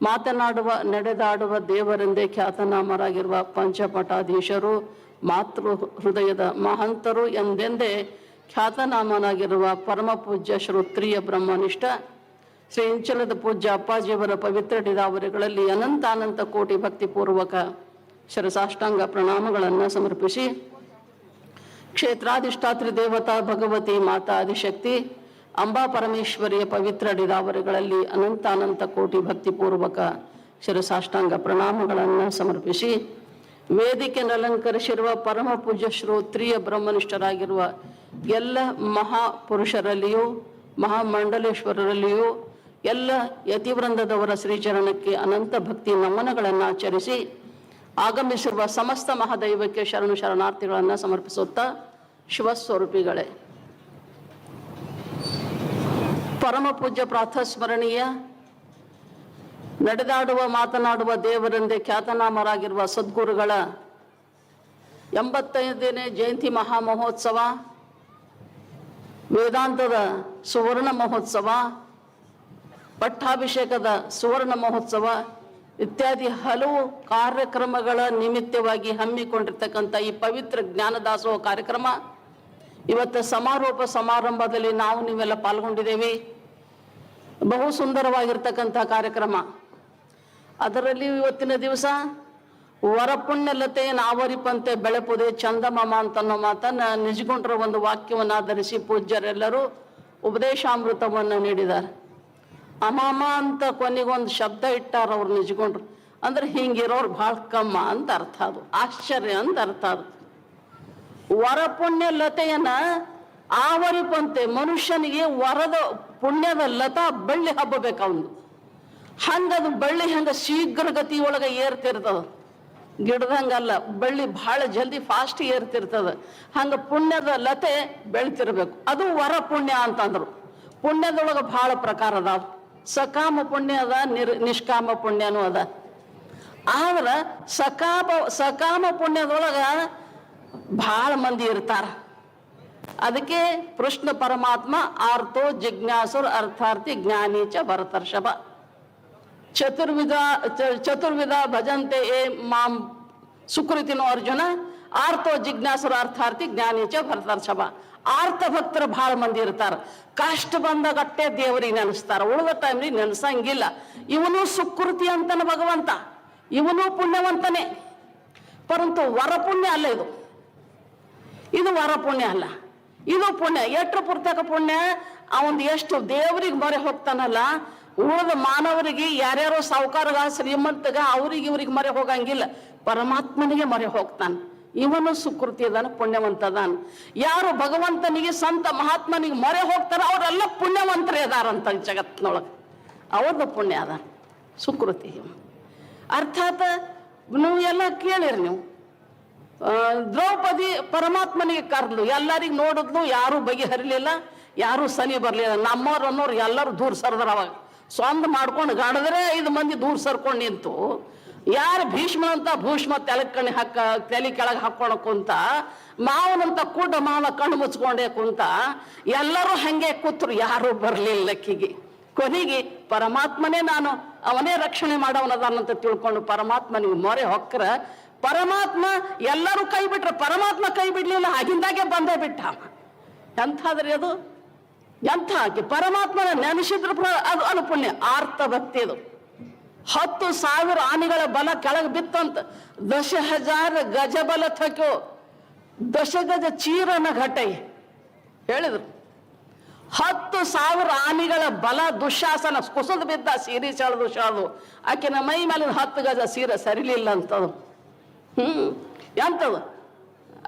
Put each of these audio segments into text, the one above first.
ಮಾತನಾಡುವ, ನಡೆದಾಡುವ ದೇವರೆಂದೇ ಖ್ಯಾತನಾಮರಾಗಿರುವ ಪಂಚಪಟಾಧೀಶರು ಮಾತೃ ಹೃದಯದ ಮಹಂತರು ಎಂದೆಂದೇ ಖ್ಯಾತನಾಮನಾಗಿರುವ ಪರಮ ಪೂಜ್ಯ ಶ್ರೋತ್ರಿಯ ಬ್ರಹ್ಮನಿಷ್ಠ, ಶ್ರೀ ಇಂಚಲದ ಪೂಜ್ಯ ಅಪ್ಪಾಜಿಯವರ ಪವಿತ್ರ ಡಿದಾವರಿಗಳಲ್ಲಿ ಅನಂತ ಅನಂತ ಕೋಟಿ ಭಕ್ತಿಪೂರ್ವಕ ಶರಸಾಷ್ಟಾಂಗ ಪ್ರಣಾಮಗಳನ್ನು ಸಮರ್ಪಿಸಿ ಕ್ಷೇತ್ರಾಧಿಷ್ಠಾತ್ರಿ ದೇವತಾ ಭಗವತಿ ಮಾತಾ ಆದಿಶಕ್ತಿ ಅಂಬಾ ಪರಮೇಶ್ವರಿಯ ಪವಿತ್ರ ಡಿದಾವರಿಗಳಲ್ಲಿ ಅನಂತಾನಂತ ಅನಂತ ಕೋಟಿ ಭಕ್ತಿಪೂರ್ವಕ ಶಿರಸಾಷ್ಟಾಂಗ ಪ್ರಣಾಮಗಳನ್ನು ಸಮರ್ಪಿಸಿ ವೇದಿಕೆ ಅಲಂಕರಿಸಿರುವ ಪರಮ ಪೂಜ್ಯ ಶ್ರೋತ್ರಿಯ ಬ್ರಹ್ಮನಿಷ್ಠರಾಗಿರುವ ಎಲ್ಲ ಮಹಾಪುರುಷರಲ್ಲಿಯೂ, ಮಹಾಮಂಡಲೇಶ್ವರರಲ್ಲಿಯೂ, ಎಲ್ಲ ಯತಿವೃಂದದವರ ಶ್ರೀಚರಣಕ್ಕೆ ಅನಂತ ಭಕ್ತಿ ನಮನಗಳನ್ನು ಆಚರಿಸಿ ಆಗಮಿಸಿರುವ ಸಮಸ್ತ ಮಹಾದೈವಕ್ಕೆ ಶರಣು ಶರಣಾರ್ಥಿಗಳನ್ನು ಸಮರ್ಪಿಸುತ್ತಾ ಶಿವಸ್ವರೂಪಿಗಳೇ. ಪರಮ ಪೂಜ್ಯ ಪ್ರಾತಸ್ಮರಣೀಯ ನಡೆದಾಡುವ, ಮಾತನಾಡುವ ದೇವರೆಂದೇ ಖ್ಯಾತನಾಮರಾಗಿರುವ ಸದ್ಗುರುಗಳ ಎಂಬತ್ತೈದನೇ ಜಯಂತಿ ಮಹಾಮಹೋತ್ಸವ, ವೇದಾಂತದ ಸುವರ್ಣ ಮಹೋತ್ಸವ, ಪಟ್ಟಾಭಿಷೇಕದ ಸುವರ್ಣ ಮಹೋತ್ಸವ ಇತ್ಯಾದಿ ಹಲವು ಕಾರ್ಯಕ್ರಮಗಳ ನಿಮಿತ್ತವಾಗಿ ಹಮ್ಮಿಕೊಂಡಿರ್ತಕ್ಕಂಥ ಈ ಪವಿತ್ರ ಜ್ಞಾನದಾಸೋಹ ಕಾರ್ಯಕ್ರಮ. ಇವತ್ತು ಸಮಾರೋಪ ಸಮಾರಂಭದಲ್ಲಿ ನಾವು ನೀವೆಲ್ಲ ಪಾಲ್ಗೊಂಡಿದ್ದೇವೆ. ಬಹು ಸುಂದರವಾಗಿರ್ತಕ್ಕಂಥ ಕಾರ್ಯಕ್ರಮ. ಅದರಲ್ಲಿ ಇವತ್ತಿನ ದಿವಸ ವರಪುಣ್ಯಲತೆ ನಾವರಿಪಂತೆ ಬೆಳಪುದೆ ಚಂದಮಾಮ ಅಂತನ್ನೋ ಮಾತನ್ನ ನಿಜಗೊಂಡ್ರ ಒಂದು ವಾಕ್ಯವನ್ನು ಆಧರಿಸಿ ಪೂಜ್ಯರೆಲ್ಲರೂ ಉಪದೇಶಾಮೃತವನ್ನು ನೀಡಿದ್ದಾರೆ. ಅಮಾಮ ಅಂತ ಕೊನೆಗೊಂದು ಶಬ್ದ ಇಟ್ಟಾರ ಅವ್ರು ನಿಜಗೊಂಡ್ರು. ಅಂದ್ರೆ ಹಿಂಗಿರೋರು ಭಾಳ ಕಮ್ಮ ಅಂತ ಅರ್ಥ ಅದು. ಆಶ್ಚರ್ಯ ಅಂತ ಅರ್ಥ ಅದು. ವರಪುಣ್ಯ ಲತೆಯನ್ನ ಆವರಿಪಂತೆ ಮನುಷ್ಯನಿಗೆ ವರದ ಪುಣ್ಯದ ಲತಾ ಬಳ್ಳಿ ಹಬ್ಬಬೇಕು ಅವನು. ಹಂಗದು ಬಳ್ಳಿ ಹಂಗ ಶೀಘ್ರಗತಿ ಒಳಗೆ ಏರ್ತಿರ್ತದ. ಗಿಡದಂಗಲ್ಲ ಬಳ್ಳಿ ಬಹಳ ಜಲ್ದಿ ಫಾಸ್ಟ್ ಏರ್ತಿರ್ತದ. ಹಂಗ ಪುಣ್ಯದ ಲತೆ ಬೆಳ್ತಿರ್ಬೇಕು. ಅದು ವರ ಪುಣ್ಯ ಅಂತಂದ್ರು. ಪುಣ್ಯದೊಳಗೆ ಬಹಳ ಪ್ರಕಾರ ಅದಾವ. ಸಕಾಮ ಪುಣ್ಯ ಅದ, ನಿರ್ ನಿಷ್ಕಾಮ ಪುಣ್ಯನೂ ಅದ. ಆದ್ರ ಸಕಾಮ ಸಕಾಮ ಪುಣ್ಯದೊಳಗ ಬಹಳ ಮಂದಿ ಇರ್ತಾರ. ಅದಕ್ಕೆ ಕೃಷ್ಣ ಪರಮಾತ್ಮ ಆರ್ತೋ ಜಿಜ್ಞಾಸುರ್ ಅರ್ಥಾರ್ಥಿ ಜ್ಞಾನಿ ಚ ಭರತರ್ಷಭ. ಚತುರ್ವಿಧ ಚತುರ್ವಿಧ ಭಜಂತೆ ಏ ಮಾಂ ಸುಕೃತಿನೋ ಅರ್ಜುನ, ಆರ್ತೋ ಜಿಜ್ಞಾಸುರ ಅರ್ಥಾರ್ಥಿ ಜ್ಞಾನಿ ಚ ಭರತರ್ಷಭ. ಆರ್ಥ ಭಕ್ತರು ಭಾಳ ಮಂದಿ ಇರ್ತಾರ. ಕಷ್ಟ ಬಂದಾಗಟ್ಟೆ ದೇವರಿಗೆ ನೆನೆಸ್ತಾರ. ಉಳಿದ ಟೈಮ್ರಿಗೆ ನೆನೆಸಂಗಿಲ್ಲ. ಇವನು ಸುಕೃತಿ ಅಂತನ ಭಗವಂತ. ಇವನು ಪುಣ್ಯವಂತನೇ. ಪರಂತು ವರ ಪುಣ್ಯ ಅಲ್ಲ ಇದು. ಇದು ವರ ಪುಣ್ಯ ಅಲ್ಲ. ಇದು ಪುಣ್ಯ. ಎಟ್ರ ಪುರ್ತಕ ಪುಣ್ಯ? ಅವನ್ ಎಷ್ಟು ದೇವರಿಗೆ ಮೊರೆ ಹೋಗ್ತಾನಲ್ಲ, ಉಳಿದ ಮಾನವರಿಗೆ ಯಾರ್ಯಾರು ಸಾವುಕಾರಗ, ಶ್ರೀಮಂತಗ, ಅವ್ರಿಗೆ ಇವ್ರಿಗೆ ಮೊರೆ ಹೋಗಂಗಿಲ್ಲ. ಪರಮಾತ್ಮನಿಗೆ ಮೊರೆ ಹೋಗ್ತಾನೆ. ಇವನು ಸುಕೃತಿ ಅದಾನ, ಪುಣ್ಯವಂತ ಅದಾನ. ಯಾರು ಭಗವಂತನಿಗೆ ಸಂತ ಮಹಾತ್ಮನಿಗೆ ಮೊರೆ ಹೋಗ್ತಾರ, ಅವರೆಲ್ಲ ಪುಣ್ಯವಂತರೇ ಅದಾರಂತ ಜಗತ್ನೊಳಗೆ ಅವ್ರದ್ದು ಪುಣ್ಯ ಅದ ಸುಕೃತಿ ಅರ್ಥಾತ್, ನೀವು ಎಲ್ಲ ಕೇಳಿರಿ ನೀವು. ದ್ರೌಪದಿ ಪರಮಾತ್ಮನಿಗೆ ಕರ್ದ್ಲು. ಎಲ್ಲರಿಗೆ ನೋಡಿದ್ಲು, ಯಾರು ಬಗೆಹರಿಲಿಲ್ಲ, ಯಾರು ಸನಿ ಬರಲಿಲ್ಲ. ನಮ್ಮವ್ರು ಅನ್ನೋರು ಎಲ್ಲರೂ ದೂರ ಸರ್ದ್ರ ಅವಾಗ. ಸ್ವಂತ ಮಾಡ್ಕೊಂಡು ಗಾಡಿದ್ರೆ ಐದು ಮಂದಿ ದೂರ ಸರ್ಕೊಂಡು ನಿಂತು. ಯಾರು ಭೀಷ್ಮ ಅಂತ ಭೂಷ್ಮ ತೆಲಕಣಿ ಹಾಕ, ತಲೆ ಕೆಳಗೆ ಹಾಕೊಂಡು ಕುಂತ ಮಾವನಂತ ಕೂಡ ಮಾವನ ಕಣ್ಣು ಮುಚ್ಕೊಂಡೆ ಕುಂತ, ಎಲ್ಲರೂ ಹಂಗೆ ಕೂತ್ರು. ಯಾರು ಬರಲಿಲ್ಲ ಕಿಗೆ ಕೊನೆಗೆ ಪರಮಾತ್ಮನೇ ನಾನು ಅವನೇ ರಕ್ಷಣೆ ಮಾಡವನದಾನಂತ ತಿಳ್ಕೊಂಡು ಪರಮಾತ್ಮನಿಗೆ ಮೊರೆ ಹೊಕ್ಕರ, ಪರಮಾತ್ಮ ಎಲ್ಲರೂ ಕೈ ಬಿಟ್ರೆ ಪರಮಾತ್ಮ ಕೈ ಬಿಡ್ಲಿಲ್ಲ, ಆಗಿಂದಾಗೆ ಬಂದೇ ಬಿಟ್ಟ ಎಂಥಾದ್ರೆ ಅದು? ಎಂಥ ಹಾಕಿ ಪರಮಾತ್ಮನ ನೆನೆಸಿದ್ರ ಅದು ಅನುಪುಣ್ಯ ಆರ್ಥ ಭಕ್ತಿ ಅದು. ಹತ್ತು ಸಾವಿರ ಆನೆಗಳ ಬಲ ಕೆಳಗೆ ಬಿತ್ತಂತ ದಶ ಹಜಾರ ಗಜ ಬಲ ಥಕ್ಯೋ ದಶ ಗಜ ಚೀರನ ಘಟೈ. ಹೇಳಿದ್ರು. ಹತ್ತು ಸಾವಿರ ಆನೆಗಳ ಬಲ ದುಶಾಸನ ಕುಸಿದು ಬಿದ್ದ ಸೀರೆ ಸೆಳೆದು ಸೆಳೆದು ಆಕಿನ ಮೈ ಮೇಲಿನ ಹತ್ತು ಗಜ ಸೀರೆ ಸರಿಲಿಲ್ಲ ಅಂತದು. ಹ್ಮ್, ಎಂತದು?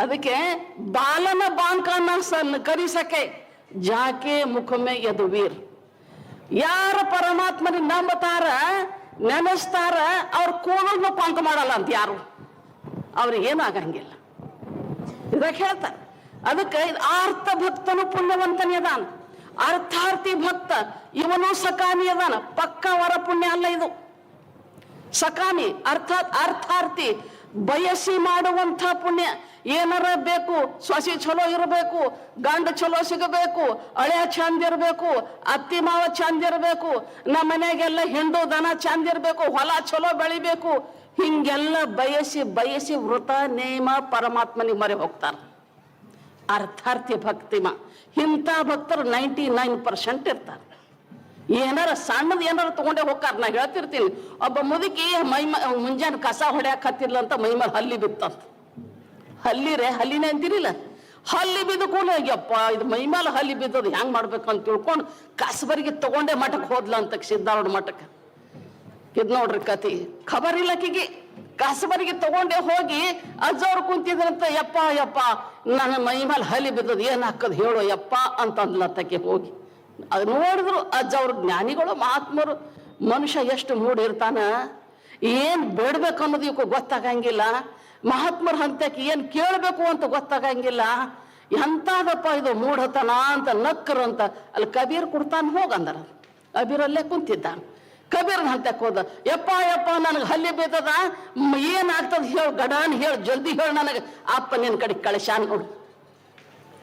ಅದಕ್ಕೆ ಬಾಲನ ಬಾಂಕನ ಸನ್ ಕರಿಸಕೆ ಜಾಕೆ ಮುಖಮೆ ಎದು ವೀರ್ ಯಾರ ಪರಮಾತ್ಮನ ನಂಬತಾರ, ನೆನೆಸ್ತಾರ, ಅವ್ರ ಕೂದಲ್ನ ಪಂಕ ಮಾಡಲ್ಲ ಅಂತ ಯಾರು? ಅವ್ರಿಗೆ ಏನಾಗಂಗಿಲ್ಲ ಇದಕ್ಕೆ ಹೇಳ್ತಾರೆ. ಅದಕ್ಕೆ ಆರ್ಥ ಭಕ್ತನು ಪುಣ್ಯವಂತನೇ ಅದಾನ. ಅರ್ಥಾರ್ಥಿ ಭಕ್ತ, ಇವನು ಸಕಾಮಿ ಅದಾನ. ಪಕ್ಕ ವರ ಪುಣ್ಯ ಅಲ್ಲ ಇದು. ಸಕಾಮಿ ಅರ್ಥಾತ್ ಅರ್ಥಾರ್ಥಿ, ಬಯಸಿ ಮಾಡುವಂಥ ಪುಣ್ಯ. ಏನಾರ ಬೇಕು, ಸೊಸಿ ಚಲೋ ಇರಬೇಕು, ಗಂಡ ಚಲೋ ಸಿಗಬೇಕು ಹಳೆಯ ಚಂದ ಇರಬೇಕು, ಅತ್ತಿ ಮಾವ ಚಂದ ಇರಬೇಕು, ನಮ್ಮ ಮನೆಗೆಲ್ಲ ಹಿಂಡು ದನ ಚಂದ ಇರಬೇಕು, ಹೊಲ ಚಲೋ ಬೆಳಿಬೇಕು. ಹಿಂಗೆಲ್ಲ ಬಯಸಿ ಬಯಸಿ ವೃತ ನೇಮ ಪರಮಾತ್ಮನಿಗೆ ಮರೆ ಹೋಗ್ತಾರೆ ಅರ್ಥಾರ್ಥಿ ಭಕ್ತಿಮ. ಇಂಥ ಭಕ್ತರು ನೈಂಟಿ ನೈನ್ ಪರ್ಸೆಂಟ್ ಇರ್ತಾರೆ. ಏನಾರ ಸಣ್ಣದ ಏನಾರ ತಗೊಂಡೇ ಹೋಗ್ತಾರ. ನಾ ಹೇಳ್ತಿರ್ತೀನಿ, ಒಬ್ಬ ಮುದುಕಿ ಮೈ ಮುಂಜಾನೆ ಕಸ ಹೊಡ್ಯಾಕ ಹತ್ತಿರ್ಲ ಅಂತ ಮೈ ಮೇಲೆ ಹಲ್ಲಿ ಬಿತ್ತಂತ. ಹಲ್ಲಿ ರೇ, ಹಲ್ಲಿನೇ ಅಂತಿರಿಲ್ಲ. ಹಲ್ಲಿ ಬಿದ್ದು ಕೂಡ ಯಪ್ಪ, ಇದು ಮೈ ಮೇಲೆ ಹಲ್ಲಿ ಬಿದ್ದದು ಹೆಂಗ್ ಮಾಡ್ಬೇಕು? ಅಂತ ತಿಳ್ಕೊಂಡು ಕಸಬರಿಗೆ ತಗೊಂಡೇ ಮಠಕ್ಕೆ ಹೋದ್ಲ ಅಂತ ಸಿದ್ಧಾರೂಢ ಮಠಕ್ಕೆ. ಇದ್ ನೋಡ್ರಿ ಕತಿ ಖಬರ್ ಇಲ್ಲ ಆಕಿಗೆ ಕಸಬರಿಗೆ ತಗೊಂಡೇ ಹೋಗಿ ಅಜ್ಜವ್ರು ಕುಂತಿದ್ರಂತ, ಯಪ್ಪ ಯಪ್ಪ ನನ್ನ ಮೈ ಮೇಲೆ ಹಲಿ ಬಿದ್ದದ ಏನು ಹಾಕದ್ ಹೇಳು ಯಪ್ಪ ಅಂತಂದ್ಲತ್ತಕ್ಕೆ ಹೋಗಿ. ಅದು ನೋಡಿದ್ರು ಅವ್ರ ಜ್ಞಾನಿಗಳು, ಮಹಾತ್ಮರು, ಮನುಷ್ಯ ಎಷ್ಟು ಮೂಡಿರ್ತಾನ? ಏನು ಬೇಡಬೇಕು ಅನ್ನೋದು ಇವಕ್ಕೆ ಗೊತ್ತಾಗಂಗಿಲ್ಲ. ಮಹಾತ್ಮರ ಹಂತಕ್ಕೆ ಏನು ಕೇಳಬೇಕು ಅಂತ ಗೊತ್ತಾಗಂಗಿಲ್ಲ. ಎಂತಾದಪ್ಪ ಇದು ಮೂಢತನ ಅಂತ ನಕ್ಕರು ಅಂತ ಅಲ್ಲಿ ಕಬೀರ್ ಕೊಡ್ತಾನ ಹೋಗಂದರ ಕಬೀರಲ್ಲೇ ಕುಂತಿದ್ದ ಕಬೀರ್ ಹಂತಕ್ಕೆ ಹೋದ. ಯಪ್ಪ ಯಪ್ಪ, ನನಗೆ ಹಲ್ಲಿ ಬೀತದ ಏನಾಗ್ತದ ಹೇಳು, ಗಡಾನ್ ಹೇಳು, ಜಲ್ದಿ ಹೇಳು ನನಗೆ. ಅಪ್ಪ ನಿನ್ನ ಕಡೆ ಕಳಶಾನ್ ನೋಡು.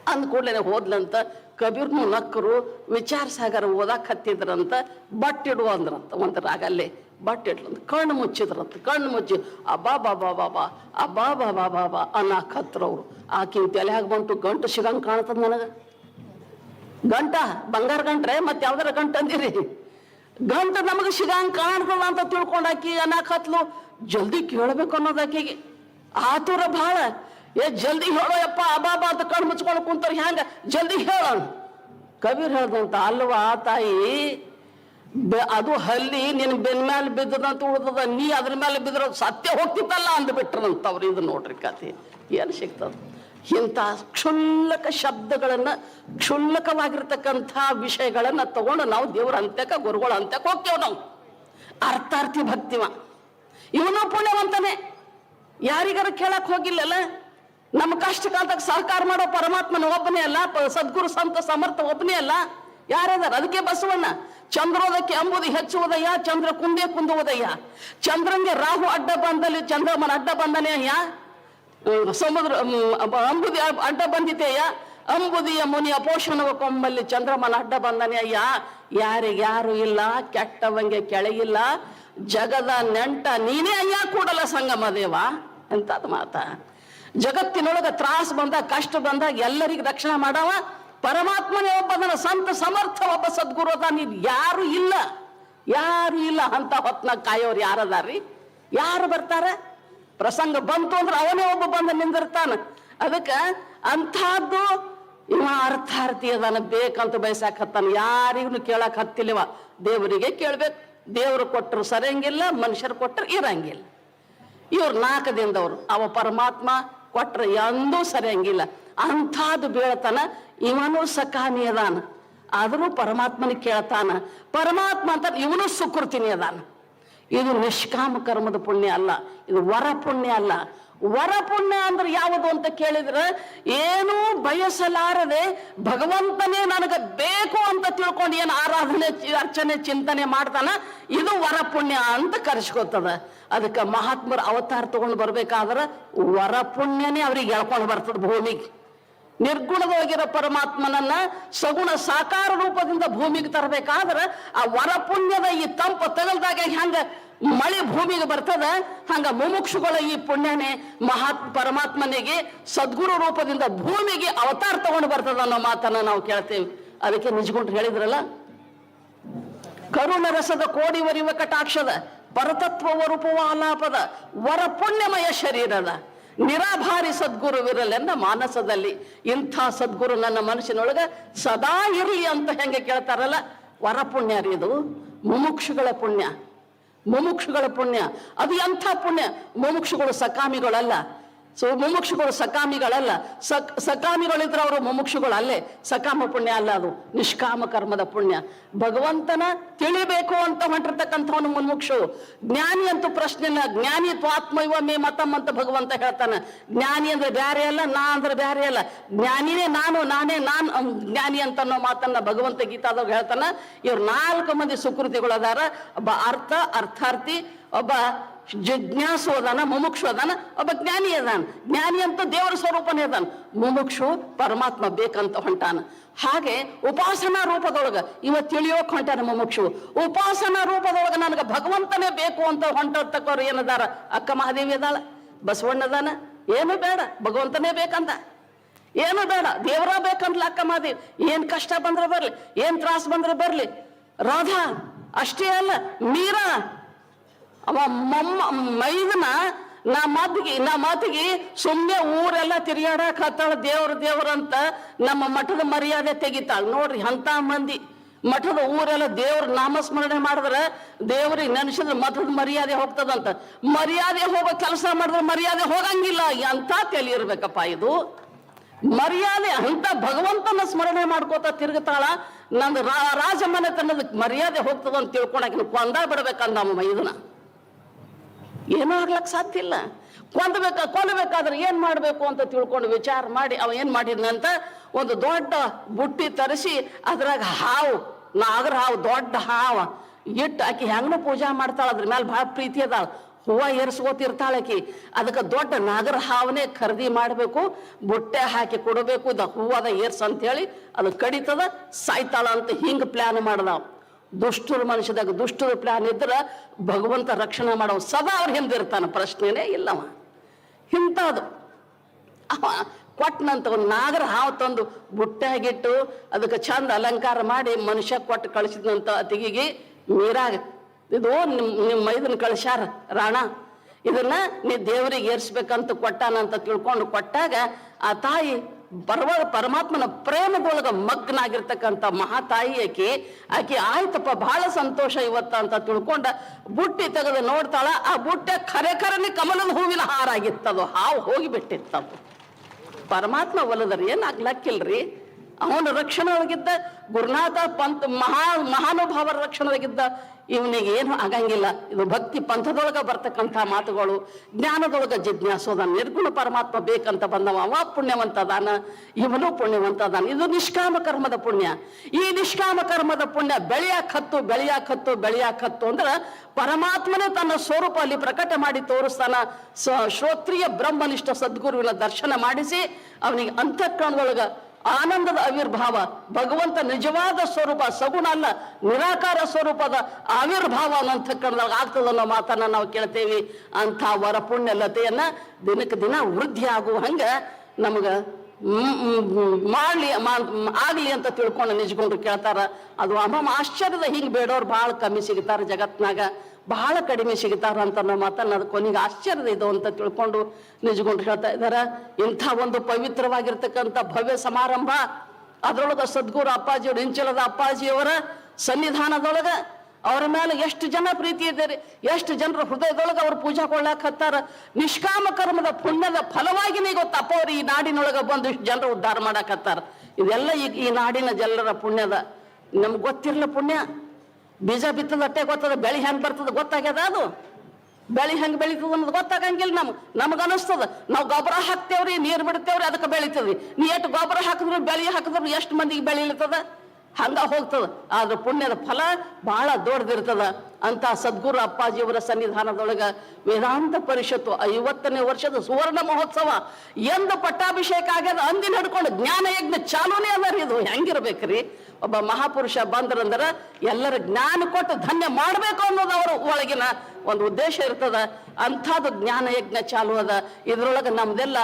ಅಂದ ಕೂಡಲೇ ಹೋದ್ಲಂತ ಕಬೀರ್ನು ನಕ್ಕರು ವಿಚಾರ ಸಾಗರ ಓದಾಕ ಹತ್ತಿದ್ರಂತ, ಬಟ್ಟಿಡು ಅಂದ್ರಂತ. ಒಂದು ರಾಗಲ್ಲಿ ಬಟ್ಟಿಡ್ಲಂತ. ಕಣ್ಣು ಮುಚ್ಚಿದ್ರಂತ, ಕಣ್ಣು ಮುಚ್ಚಿ, ಅಬ್ಬಾ ಬಾಬಾ ಬಾಬಾ ಅಬ್ಬಾ ಬಾಬಾ ಬಾಬಾ ಅವರು. ಹತ್ರವ್ರು ಆಕಿ ತಲೆಯಾಗ ಬಂತು, ಗಂಟು ಸಿಗಂಗ್ ಕಾಣ್ತದ ನನಗ. ಗಂಟ, ಬಂಗಾರ ಗಂಟ್ರೆ ಮತ್ತೆ ಯಾವ್ದಾರ ಗಂಟ ಅಂದಿರಿ? ಗಂಟ ನಮಗೆ ಸಿಗಂಗ್ ಕಾಣ್ತದ ಅಂತ ತಿಳ್ಕೊಂಡು ಆಕಿ ಅನ್ನಕತ್ಲು ಜಲ್ದಿ ಕೇಳಬೇಕು ಅನ್ನೋದು ಆಕೆಗೆ. ಆತುರ ಭಾಳ. ಏ, ಜಲ್ದಿ ಹೇಳೋ ಯಪ್ಪ ಅಬಾಬ ಅಂತ ಕಣ್ಣು ಮುಚ್ಕೊಂಡು ಕುಂತಾರೆ ಹ್ಯಾಂಗ? ಜಲ್ದಿ ಹೇಳೋಣ. ಕಬೀರ್ ಹೇಳ್ದಂತ, ಅಲ್ವಾ ತಾಯಿ ಅದು ಹಲ್ಲಿ ನಿನ್ ಬೆನ್ ಮೇಲೆ ಬಿದ್ದದಂತ ಉಳ್ದದ, ನೀ ಅದ್ರ ಮೇಲೆ ಬಿದ್ರ ಸತ್ಯ ಹೋಗ್ತಿತ್ತಲ್ಲ? ಅಂದ್ಬಿಟ್ರಂತ ಅವ್ರು ಇದು ನೋಡ್ರಿ ಕತೆ ಏನು ಸಿಗ್ತದ? ಇಂಥ ಕ್ಷುಲ್ಲಕ ಶಬ್ದಗಳನ್ನ ಕ್ಷುಲ್ಲಕವಾಗಿರ್ತಕ್ಕಂಥ ವಿಷಯಗಳನ್ನ ತಗೊಂಡು ನಾವು ದೇವ್ರ ಅಂತ್ಯಕ ಗುರುಗಳ ಅಂತ್ಯಕ್ಕೆ ಹೋಗ್ತೇವೆ ನಾವು. ಅರ್ಥಾರ್ಥಿ ಭಕ್ತಿವ. ಇವನು ಪುಣ್ಯವಂತನೇ. ಯಾರಿಗಾರ ಕೇಳಕ್ ಹೋಗಿಲ್ಲಲ್ಲ? ನಮ್ಮ ಕಷ್ಟ ಕಾಲದಾಗ ಸಹಕಾರ ಮಾಡೋ ಪರಮಾತ್ಮನ ಒಬ್ಬನೇ ಅಲ್ಲ ಸದ್ಗುರು ಸಂತ ಸಮರ್ಥ ಒಬ್ಬನೇ ಅಲ್ಲ. ಯಾರದಾರ ಅದಕ್ಕೆ ಬಸವಣ್ಣ. ಚಂದ್ರೋದಕ್ಕೆ ಅಂಬುದು ಹೆಚ್ಚುವುದಯ್ಯ ಚಂದ್ರ ಕುಂದೇ ಕುಂದುವುದಯ್ಯ ಚಂದ್ರನ್ಗೆ ರಾಹು ಅಡ್ಡ ಬಂದಲ್ಲಿ ಚಂದ್ರಮನ ಅಡ್ಡ ಬಂದನೇ ಅಯ್ಯ. ಸಮುದ್ರ ಅಂಬುದಿ ಅಡ್ಡ ಬಂದಿತಯ್ಯ ಅಂಬುದಿಯ ಮುನಿಯ ಪೋಷಣವ ಕೊಂಬಲ್ಲಿ ಚಂದ್ರಮನ ಅಡ್ಡ ಬಂದನೆ. ಅಯ್ಯ, ಯಾರಿಗೆ ಯಾರು ಇಲ್ಲ, ಕೆಟ್ಟವಂಗೆ ಕೆಳಗಿಲ್ಲ, ಜಗದ ನೆಂಟ ನೀನೇ ಅಯ್ಯ ಕೂಡಲ ಸಂಗಮ ದೇವ. ಎಂತದ್ ಮಾತ. ಜಗತ್ತಿನೊಳಗ ತ್ರಾಸ ಬಂದಾಗ ಕಷ್ಟ ಬಂದಾಗ ಎಲ್ಲರಿಗೂ ರಕ್ಷಣೆ ಮಾಡವ, ಪರಮಾತ್ಮನೇ ಒಬ್ಬದನ ಸಂತ ಸಮರ್ಥ ಒಬ್ಬ ಸದ್ಗುರು ಅದ. ನೀವು ಯಾರು ಇಲ್ಲ. ಯಾರು ಇಲ್ಲ ಅಂತ ಹೊತ್ನಾಗ ಕಾಯೋರು ಯಾರದಾರ್ರಿ? ಯಾರು ಬರ್ತಾರ? ಪ್ರಸಂಗ ಬಂತು ಅಂದ್ರೆ ಅವನೇ ಒಬ್ಬ ಬಂದು ನಿಂದಿರ್ತಾನ. ಅದಕ್ಕೆ ಅಂಥದ್ದು ಇವ ಅರ್ಥಾರ್ಥಿ ಅದಾನ, ಬೇಕಂತ ಬಯಸಾಕ್ ಹತ್ತಾನ. ಯಾರಿಗೂ ಕೇಳಕ್ ಹತ್ತಿಲ್ಲವ. ದೇವರಿಗೆ ಕೇಳ್ಬೇಕು. ದೇವರು ಕೊಟ್ಟರು ಸರಿಯಂಗಿಲ್ಲ, ಮನುಷ್ಯರು ಕೊಟ್ಟರು ಇರಂಗಿಲ್ಲ. ಇವ್ರು ನಾಲ್ಕು ದಿನದವ್ರು ಅವ ಪರಮಾತ್ಮ ಕೊಟ್ರೆ ಎಂದೂ ಸರಿಯಂಗಿಲ್ಲ. ಅಂಥದ್ದು ಬೀಳ್ತಾನ, ಇವನು ಸಕಾನಿ ಅದಾನ. ಆದರೂ ಪರಮಾತ್ಮನಿಗೆ ಕೇಳ್ತಾನ. ಪರಮಾತ್ಮ ಅಂತ ಇವನು ಸುಕೃತಿನಿ ಅದಾನ. ಇದು ನಿಷ್ಕಾಮ ಕರ್ಮದ ಪುಣ್ಯ ಅಲ್ಲ, ಇದು ವರ ಪುಣ್ಯ ಅಲ್ಲ. ವರ ಪುಣ್ಯ ಅಂದ್ರೆ ಯಾವುದು ಅಂತ ಕೇಳಿದ್ರೆ, ಏನೂ ಬಯಸಲಾರದೆ ಭಗವಂತನೇ ನನಗೆ ಬೇಕು ಅಂತ ತಿಳ್ಕೊಂಡು ಏನು ಆರಾಧನೆ, ಅರ್ಚನೆ, ಚಿಂತನೆ ಮಾಡ್ತಾನ, ಇದು ವರ ಪುಣ್ಯ ಅಂತ ಕರೆಸ್ಕೊತದ ಅದಕ್ಕೆ ಮಹಾತ್ಮರ ಅವತಾರ ತಗೊಂಡು ಬರ್ಬೇಕಾದ್ರೆ ವರ ಪುಣ್ಯನೇ ಅವ್ರಿಗೆ ಹೇಳ್ಕೊಂಡು ಬರ್ತದ ಭೂಮಿಗೆ. ನಿರ್ಗುಣದೊಳಗಿರೋ ಪರಮಾತ್ಮನನ್ನ ಸಗುಣ ಸಾಕಾರ ರೂಪದಿಂದ ಭೂಮಿಗೆ ತರಬೇಕಾದ್ರೆ ಆ ವರ ಪುಣ್ಯದ ಈ ತಂಪು ತಗಲ್ದಾಗ ಹೆಂಗ ಮಳೆ ಭೂಮಿಗೆ ಬರ್ತದ, ಹಂಗ ಮುಮುಕ್ಷುಗಳ ಈ ಪುಣ್ಯನೇ ಮಹಾತ್ ಪರಮಾತ್ಮನಿಗೆ ಸದ್ಗುರು ರೂಪದಿಂದ ಭೂಮಿಗೆ ಅವತಾರ ತಗೊಂಡು ಬರ್ತದ ಅನ್ನೋ ಮಾತನ್ನ ನಾವು ಕೇಳ್ತೇವೆ. ಅದಕ್ಕೆ ನಿಜಗೊಂಡು ಹೇಳಿದ್ರಲ್ಲ, ಕರುಣ ರಸದ ಕೋಡಿ ವರಿವ ಕಟಾಕ್ಷದ, ಪರತತ್ವ ರೂಪವ ಆಲಾಪದ ವರ ಪುಣ್ಯಮಯ ಶರೀರದ. ನಿರಾಭಾರಿ ಸದ್ಗುರುವಿರಲೆನ್ನ ಮಾನಸದಲ್ಲಿ. ಇಂಥ ಸದ್ಗುರು ನನ್ನ ಮನಸ್ಸಿನೊಳಗೆ ಸದಾ ಇರಲಿ ಅಂತ ಹೆಂಗೆ ಕೇಳ್ತಾರಲ್ಲ? ವರ ಪುಣ್ಯ ರೀ ಇದು. ಮುಮುಕ್ಷುಗಳ ಪುಣ್ಯ. ಮುಮುಕ್ಷುಗಳ ಪುಣ್ಯ. ಅದು ಎಂಥ ಪುಣ್ಯ? ಮುಮುಕ್ಷುಗಳು ಸಕಾಮಿಗಳಲ್ಲ. ಸೊ ಮುಮುಕ್ಷುಗಳು ಸಕಾಮಿಗಳಲ್ಲ. ಸಕ್, ಸಕಾಮಿಗಳಿದ್ರೆ ಅವರು ಮುಮುಕ್ಷುಗಳಲ್ಲೇ ಸಕಾಮ ಪುಣ್ಯ ಅಲ್ಲ ಅದು. ನಿಷ್ಕಾಮ ಕರ್ಮದ ಪುಣ್ಯ. ಭಗವಂತನ ತಿಳಿಬೇಕು ಅಂತ ಹೊಂಟಿರ್ತಕ್ಕಂಥವನು ಮುಮುಕ್ಷು. ಜ್ಞಾನಿ ಅಂತೂ ಪ್ರಶ್ನೆ ಇಲ್ಲ. ಜ್ಞಾನಿ ತ್ವಾತ್ಮೈವ ಮೇ ಮತಮ್ ಅಂತ ಭಗವಂತ ಹೇಳ್ತಾನೆ. ಜ್ಞಾನಿ ಅಂದ್ರೆ ಬ್ಯಾರೆ ಅಲ್ಲ, ನಾ ಅಂದ್ರೆ ಬ್ಯಾರೆ ಅಲ್ಲ. ಜ್ಞಾನಿನೇ ನಾನು, ನಾನೇ ನಾನ್ ಜ್ಞಾನಿ ಅಂತ ಅನ್ನೋ ಮಾತನ್ನ ಭಗವಂತ ಗೀತಾದವ್ರು ಹೇಳ್ತಾನ. ಇವ್ರು ನಾಲ್ಕು ಮಂದಿ ಸುಕೃತಿಗಳು ಅದಾರ ಒಬ್ಬ ಅರ್ಥ, ಅರ್ಥಾರ್ಥಿ, ಒಬ್ಬ ಜಿಜ್ಞಾಸು ಅದಾನ ಮುಮುಕ್ಷು ಅದಾನ ಒಬ್ಬ ಜ್ಞಾನಿ ಅದಾನ. ಜ್ಞಾನಿ ಅಂತ ದೇವರ ಸ್ವರೂಪನೇ ಅದಾನ. ಮುಮುಕ್ಷು ಪರಮಾತ್ಮ ಬೇಕಂತ ಹೊಂಟಾನ. ಹಾಗೆ ಉಪಾಸನಾ ರೂಪದೊಳಗ ಇವ ತಿಳಿಯೋಕ್ ಹೊಂಟಾನ ಮುಮುಕ್ಷು. ಉಪಾಸನಾ ರೂಪದೊಳಗ ನನಗೆ ಭಗವಂತನೇ ಬೇಕು ಅಂತ ಹೊಂಟತಕ್ಕವ್ರು ಏನದಾರ? ಅಕ್ಕ ಮಹಾದೇವಿ ಅದಾಳ ಬಸವಣ್ಣದಾನ ಏನು ಬೇಡ, ಭಗವಂತನೇ ಬೇಕಂತ. ಏನು ಬೇಡ, ದೇವರ ಬೇಕಂದ್ಲ ಅಕ್ಕ ಮಹಾದೇವಿ. ಏನ್ ಕಷ್ಟ ಬಂದ್ರೆ ಬರ್ಲಿ, ಏನ್ ತ್ರಾಸ ಬಂದ್ರೆ ಬರ್ಲಿ. ರಾಧಾ, ಅಷ್ಟೇ ಅಲ್ಲ, ಮೀರಾ ಅವ ಮೊಮ್ಮ, ಮೈದನ ನಾ ಮಾತಿಗೆ ನಾ ಮಾತಿಗೆ ಸುಮ್ಮನೆ ಊರೆಲ್ಲ ತಿರುಗಾಡಕ್ ಹತ್ತಾಳ ದೇವ್ರ ದೇವ್ರ ಅಂತ ನಮ್ಮ ಮಠದ ಮರ್ಯಾದೆ ತೆಗಿತಾಳ. ನೋಡ್ರಿ ಅಂತ ಮಂದಿ ಮಠದ ಊರೆಲ್ಲ ದೇವ್ರ ನಾಮಸ್ಮರಣೆ ಮಾಡಿದ್ರೆ ದೇವ್ರಿಗೆ ನೆನೆಸಿದ್ರೆ ಮಠದ ಮರ್ಯಾದೆ ಹೋಗ್ತದಂತ. ಮರ್ಯಾದೆ ಹೋಗೋ ಕೆಲಸ ಮಾಡಿದ್ರೆ ಮರ್ಯಾದೆ ಹೋಗಂಗಿಲ್ಲ ಅಂತ ತಲೆ ಇದು. ಮರ್ಯಾದೆ ಅಂತ ಭಗವಂತನ ಸ್ಮರಣೆ ಮಾಡ್ಕೋತ ತಿರುಗುತ್ತಾಳ ನಂದು ರಾಜಮನೆತನದ ಮರ್ಯಾದೆ ಹೋಗ್ತದ ಅಂತ ತಿಳ್ಕೊಳಕಿನ ಕೊಂದ ಬಿಡ್ಬೇಕಂದ ಇದನ್ನ ಏನೂ ಆಗ್ಲಕ್ಕೆ ಸಾಧ್ಯ ಇಲ್ಲ. ಕೊಂದಬೇಕ ಕೊಲ್ಲಬೇಕಾದ್ರೆ ಏನ್ ಮಾಡ್ಬೇಕು ಅಂತ ತಿಳ್ಕೊಂಡು ವಿಚಾರ ಮಾಡಿ ಅವ ಏನ್ ಮಾಡಿದ್ನಂತ ಒಂದು ದೊಡ್ಡ ಬುಟ್ಟಿ ತರಿಸಿ ಅದ್ರಾಗ ಹಾವು, ನಾಗರ ಹಾವು, ದೊಡ್ಡ ಹಾವ ಇಟ್ಟು ಆಕಿ ಹೆಂಗ್ನು ಪೂಜಾ ಮಾಡ್ತಾಳ, ಅದ್ರ ಮೇಲೆ ಭಾಳ ಪ್ರೀತಿ ಅದಾಳ. ಹೂವ ಏರ್ಸ್ಕೋತಿರ್ತಾಳ ಆಕಿ. ಅದಕ್ಕೆ ದೊಡ್ಡ ನಾಗರ ಹಾವನೇ ಖರೀದಿ ಮಾಡಬೇಕು, ಬುಟ್ಟೆ ಹಾಕಿ ಕೊಡಬೇಕು, ಇದ ಹೂವದ ಏರ್ಸ್ ಅಂತ ಹೇಳಿ ಅದು ಕಡಿತದ, ಸಾಯ್ತಾಳ ಅಂತ ಹಿಂಗ್ ಪ್ಲಾನ್ ಮಾಡ್ದಾವ್. ದುಷ್ಟರ ಮನುಷ್ಯದಾಗ ದುಷ್ಟರು ಪ್ಲಾನ್ ಇದ್ರೆ ಭಗವಂತ ರಕ್ಷಣೆ ಮಾಡೋ ಸದಾ ಅವ್ರ ಹಿಂದಿರ್ತಾನ ಪ್ರಶ್ನೆನೇ ಇಲ್ಲವ. ಇಂಥದ್ದು. ಅವ ಕೊಟ್ಟನಂತ ಒಂದು ನಾಗರ ಹಾವು ತಂದು ಬುಟ್ಟಾಗಿಟ್ಟು ಅದಕ್ಕೆ ಚಂದ ಅಲಂಕಾರ ಮಾಡಿ ಮನುಷ್ಯ ಕೊಟ್ಟು ಕಳಿಸಿದಂತ ಅತಿಗಿಗೆ ನೀರಾಗ, ಇದು ನಿಮ್ಮ ನಿಮ್ಮ ಮೈದನ್ ಕಳಿಸ್ಯಾರ ರಾಣ. ಇದನ್ನ ನೀ ದೇವರಿಗೆ ಏರ್ಸ್ಬೇಕಂತ ಕೊಟ್ಟಾನಂತ ತಿಳ್ಕೊಂಡು ಕೊಟ್ಟಾಗ ಆ ತಾಯಿ ಪರವ ಪರಮಾತ್ಮನ ಪ್ರೇಮದೊಳಗ ಮಗ್ನಾಗಿರ್ತಕ್ಕಂಥ ಮಹಾತಾಯಿ ಆಕೆ ಆಕೆ ಆಯ್ತಪ್ಪ, ಬಹಳ ಸಂತೋಷ ಇವತ್ತ ಅಂತ ತಿಳ್ಕೊಂಡ ಬುಟ್ಟಿ ತೆಗೆದು ನೋಡ್ತಾಳ. ಆ ಬುಟ್ಟೆ ಖರೆ ಖರನೆ ಕಮಲದ ಹೂವಿನ ಹಾರ ಆಗಿತ್ತದು ಹಾವು ಹೋಗಿಬಿಟ್ಟಿತ್ತು ಪರಮಾತ್ಮ ಒಲದ್ರಿ, ಏನ್ ಆಗ್ಲಕ್ಕಿಲ್ರಿ? ಅವನ ರಕ್ಷಣೆ ಒಳಗಿದ್ದ ಗುರುನಾಥ ಪಂಥ ಮಹಾ ಮಹಾನುಭಾವರ ರಕ್ಷಣೆ ಒಳಗಿದ್ದ ಇವನಿಗೆ ಏನು ಆಗಂಗಿಲ್ಲ. ಇದು ಭಕ್ತಿ ಪಂಥದೊಳಗೆ ಬರ್ತಕ್ಕಂಥ ಮಾತುಗಳು, ಜ್ಞಾನದೊಳಗೆ ಜಿಜ್ಞಾಸೋದ ನಿರ್ಗುಣ ಪರಮಾತ್ಮ ಬೇಕಂತ ಬಂದವ ಅವ ಪುಣ್ಯವಂತ ದಾನ ಇವನು ಪುಣ್ಯವಂತ ದಾನ ಇದು ನಿಷ್ಕಾಮ ಕರ್ಮದ ಪುಣ್ಯ. ಈ ನಿಷ್ಕಾಮ ಕರ್ಮದ ಪುಣ್ಯ ಬೆಳೆಯಾಕತ್ತು ಬೆಳೆಯಾಕತ್ತು ಬೆಳೆಯಾಕತ್ತು ಅಂದ್ರೆ ಪರಮಾತ್ಮನೇ ತನ್ನ ಸ್ವರೂಪ ಅಲ್ಲಿ ಪ್ರಕಟ ಮಾಡಿ ತೋರಿಸ್ತಾನ. ಶ್ರೋತ್ರಿಯ ಬ್ರಹ್ಮನಿಷ್ಠ ಸದ್ಗುರುವಿನ ದರ್ಶನ ಮಾಡಿಸಿ ಅವನಿಗೆ ಅಂತಃಕರಣದೊಳಗ ಆನಂದದ ಆವಿರ್ಭಾವ, ಭಗವಂತ ನಿಜವಾದ ಸ್ವರೂಪ, ಸಗುಣ ಅಲ್ಲ, ನಿರಾಕಾರ ಸ್ವರೂಪದ ಆವಿರ್ಭಾವ ಅಂತಕ್ಕಂಥದಾಗ ಆಗ್ತದ ಅನ್ನೋ ಮಾತನ್ನ ನಾವು ಕೇಳ್ತೇವೆ. ಅಂಥ ವರ ಪುಣ್ಯ ಲತೆಯನ್ನ ದಿನಕ್ಕೆ ದಿನ ವೃದ್ಧಿ ಆಗುವ ಹಂಗ ನಮಗ ಮಾಡಲಿ ಆಗ್ಲಿ ಅಂತ ತಿಳ್ಕೊಂಡು ನಿಜಗೊಂಡು ಕೇಳ್ತಾರ. ಅದು ಅಮ್ಮ ಆಶ್ಚರ್ಯದ ಹಿಂಗ್ ಬೇಡೋರು ಬಹಳ ಕಮ್ಮಿ ಸಿಗ್ತಾರ ಜಗತ್ನಾಗ. ಬಹಳ ಕಡಿಮೆ ಸಿಗ್ತಾರ ಅಂತ ನಾವು ಮಾತನ್ನ ಕೊನೆಗೆ ಆಶ್ಚರ್ಯದ ಇದು ಅಂತ ತಿಳ್ಕೊಂಡು ನಿಜಗೊಂಡು ಹೇಳ್ತಾ ಇದಾರ ಇಂಥ ಒಂದು ಪವಿತ್ರವಾಗಿರ್ತಕ್ಕಂಥ ಭವ್ಯ ಸಮಾರಂಭ, ಅದರೊಳಗೆ ಸದ್ಗುರು ಅಪ್ಪಾಜಿಯವರು ಇಂಚಲದ ಅಪ್ಪಾಜಿಯವರ ಸನ್ನಿಧಾನದೊಳಗ ಅವ್ರ ಮೇಲೆ ಎಷ್ಟು ಜನ ಪ್ರೀತಿ ಇದ್ದಾರೆ, ಎಷ್ಟು ಜನರ ಹೃದಯದೊಳಗೆ ಅವ್ರು ಪೂಜಾ ಕೊಳ್ಳಾಕ ಹತ್ತಾರ. ನಿಷ್ಕಾಮ ಕರ್ಮದ ಪುಣ್ಯದ ಫಲವಾಗಿನೇ ಗೊತ್ತಪ್ಪ ಅವ್ರು ಈ ನಾಡಿನೊಳಗೆ ಬಂದು ಇಷ್ಟು ಜನರು ಉದ್ಧಾರ ಮಾಡಾಕತ್ತಾರ ಇದೆಲ್ಲ ಈ ಈ ನಾಡಿನ ಜನರ ಪುಣ್ಯದ. ನಮ್ಗೆ ಗೊತ್ತಿರಲ್ಲ ಪುಣ್ಯ. ಬೀಜ ಬಿತ್ತದ ಅಟ್ಟೆ ಗೊತ್ತದ, ಬೆಳಿ ಹೆಂಗ್ ಬರ್ತದ ಗೊತ್ತಾಗ್ಯದ ಅದು? ಬೆಳಿ ಹೆಂಗ್ ಬೆಳಿತದ ಅನ್ನೋದು ಗೊತ್ತಾಗಂಗಿಲ್ಲ ನಮ್ಗೆ. ನಮ್ಗೆ ಅನಿಸ್ತದ, ನಾವು ಗೊಬ್ಬರ ಹಾಕ್ತೇವ್ರಿ, ನೀರ್ ಬಿಡ್ತೇವ್ರಿ, ಅದಕ್ಕೆ ಬೆಳಿತದ್ರಿ. ನೀ ಎಷ್ಟು ಗೊಬ್ಬರ ಹಾಕಿದ್ರು, ಬೆಳಿ ಹಾಕಿದ್ರು ಎಷ್ಟು ಮಂದಿಗೆ ಬೆಳಿಲಿರ್ತದ ಹಂಗ ಹೋಗ್ತದ. ಆದ್ರ ಪುಣ್ಯದ ಫಲ ಬಹಳ ದೊಡ್ಡದಿರ್ತದ. ಅಂತ ಸದ್ಗುರು ಅಪ್ಪಾಜಿಯವರ ಸನ್ನಿಧಾನದೊಳಗ ವೇದಾಂತ ಪರಿಷತ್ತು ಐವತ್ತನೇ ವರ್ಷದ ಸುವರ್ಣ ಮಹೋತ್ಸವ ಎಂದು ಪಟ್ಟಾಭಿಷೇಕ ಆಗ್ಯದ. ಅಂದಿನ ಜ್ಞಾನ ಯಜ್ಞ ಚಾಲೂನೇ ಅದ ರೀ ಇದು. ಹೆಂಗಿರ್ಬೇಕ್ರಿ? ಒಬ್ಬ ಮಹಾಪುರುಷ ಬಂದ್ರಂದ್ರ ಎಲ್ಲರ ಜ್ಞಾನ ಕೊಟ್ಟು ಧನ್ಯ ಮಾಡಬೇಕು ಅನ್ನೋದು ಅವರು ಒಳಗಿನ ಒಂದು ಉದ್ದೇಶ ಇರ್ತದ. ಅಂಥದ್ದು ಜ್ಞಾನ ಯಜ್ಞ ಚಾಲು ಅದ. ಇದ್ರೊಳಗೆ ನಮ್ದೆಲ್ಲ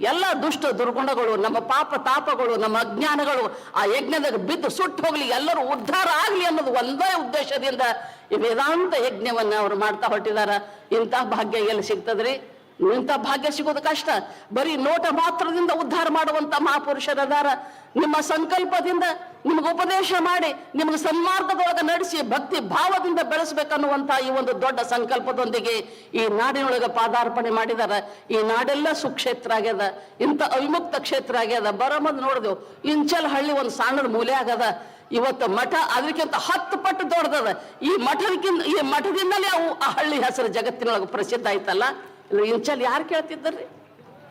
ಎಲ್ಲ ದುಷ್ಟ ದುರ್ಗುಣಗಳು, ನಮ್ಮ ಪಾಪ ತಾಪಗಳು, ನಮ್ಮ ಅಜ್ಞಾನಗಳು ಆ ಯಜ್ಞದಾಗ ಬಿದ್ದು ಸುಟ್ಟು ಹೋಗ್ಲಿ, ಎಲ್ಲರೂ ಉದ್ಧಾರ ಆಗ್ಲಿ ಅನ್ನೋದು ಒಂದೇ ಉದ್ದೇಶದಿಂದ ಈ ವೇದಾಂತ ಯಜ್ಞವನ್ನ ಅವರು ಮಾಡ್ತಾ ಹೊಟ್ಟಿದಾರ ಇಂತಹ ಭಾಗ್ಯ ಎಲ್ಲಿ ಸಿಗ್ತದ್ರಿ? ಇಂಥ ಭಾಗ್ಯ ಸಿಗೋದು ಕಷ್ಟ. ಬರೀ ನೋಟ ಮಾತ್ರದಿಂದ ಉದ್ಧಾರ ಮಾಡುವಂತ ಮಹಾಪುರುಷರದಾರ ನಿಮ್ಮ ಸಂಕಲ್ಪದಿಂದ ನಿಮ್ಗೆ ಉಪದೇಶ ಮಾಡಿ, ನಿಮ್ಗೆ ಸನ್ಮಾರ್ಗದೊಳಗೆ ನಡೆಸಿ, ಭಕ್ತಿ ಭಾವದಿಂದ ಬೆಳೆಸ್ಬೇಕನ್ನುವಂತ ಈ ಒಂದು ದೊಡ್ಡ ಸಂಕಲ್ಪದೊಂದಿಗೆ ಈ ನಾಡಿನೊಳಗೆ ಪಾದಾರ್ಪಣೆ ಮಾಡಿದಾರ. ಈ ನಾಡೆಲ್ಲ ಸುಕ್ಷೇತ್ರ ಆಗ್ಯದ. ಇಂಥ ಅವಿಮುಕ್ತ ಕ್ಷೇತ್ರ ಆಗ್ಯದ. ಬರಮದ್ ನೋಡಿದೆವು ಇಂಚಲ್ ಹಳ್ಳಿ ಒಂದು ಸಣ್ಣದ ಮೂಲೆ ಆಗದ ಇವತ್ತು ಮಠ ಅದಕ್ಕಿಂತ ಹತ್ತು ಪಟ್ಟು ದೊಡ್ಡದದ. ಈ ಮಠದಕ್ಕಿಂತ, ಈ ಮಠದಿಂದಲೇ ಅವು ಆ ಹಳ್ಳಿ ಹೆಸರು ಜಗತ್ತಿನೊಳಗೆ ಪ್ರಸಿದ್ಧ ಆಯ್ತಲ್ಲ. ಇಂಚಲ್ ಯಾರು ಕೇಳ್ತಿದ್ದರ್ರಿ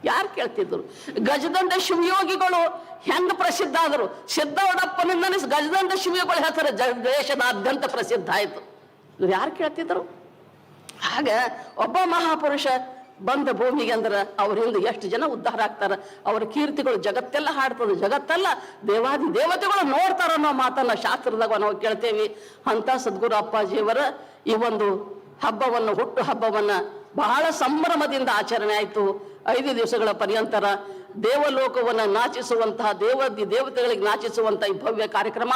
ಯಾರು ಕೇಳ್ತಿದ್ರು ಗಜದಂಡ ಶಿವಯೋಗಿಗಳು ಹೆಂಗ್ ಪ್ರಸಿದ್ಧ ಆದರು? ಸಿದ್ದವಡಪ್ಪನಿಂದ ಗಜದಂಡ ಶಿವಯೋಗಿಗಳು ಹೇಳ್ತಾರೆ ದೇಶದಾದ್ಯಂತ ಪ್ರಸಿದ್ಧ ಆಯ್ತು. ಇವ್ರು ಯಾರು ಕೇಳ್ತಿದ್ರು ಆಗ ಒಬ್ಬ ಮಹಾಪುರುಷ ಬಂದ ಭೂಮಿಗೆ ಅಂದ್ರೆ ಅವರಿಂದ ಎಷ್ಟು ಜನ ಉದ್ಧಾರ ಆಗ್ತಾರ? ಅವರ ಕೀರ್ತಿಗಳು ಜಗತ್ತೆಲ್ಲ ಹಾಡ್ತದೆ. ಜಗತ್ತೆಲ್ಲ ದೇವಾದಿ ದೇವತೆಗಳು ನೋಡ್ತಾರ ಅನ್ನೋ ಮಾತನ್ನ ಶಾಸ್ತ್ರದಾಗ ನಾವು ಕೇಳ್ತೇವಿ. ಅಂತ ಸದ್ಗುರು ಅಪ್ಪಾಜಿಯವರ ಈ ಒಂದು ಹಬ್ಬವನ್ನು, ಹುಟ್ಟು ಹಬ್ಬವನ್ನ ಬಹಳ ಸಂಭ್ರಮದಿಂದ ಆಚರಣೆ ಆಯಿತು. ಐದು ದಿವಸಗಳ ಪರ್ಯಂತರ ದೇವಲೋಕವನ್ನು ನಾಚಿಸುವಂತಹ ದೇವ ದೇವತೆಗಳಿಗೆ ನಾಚಿಸುವಂತಹ ಭವ್ಯ ಕಾರ್ಯಕ್ರಮ.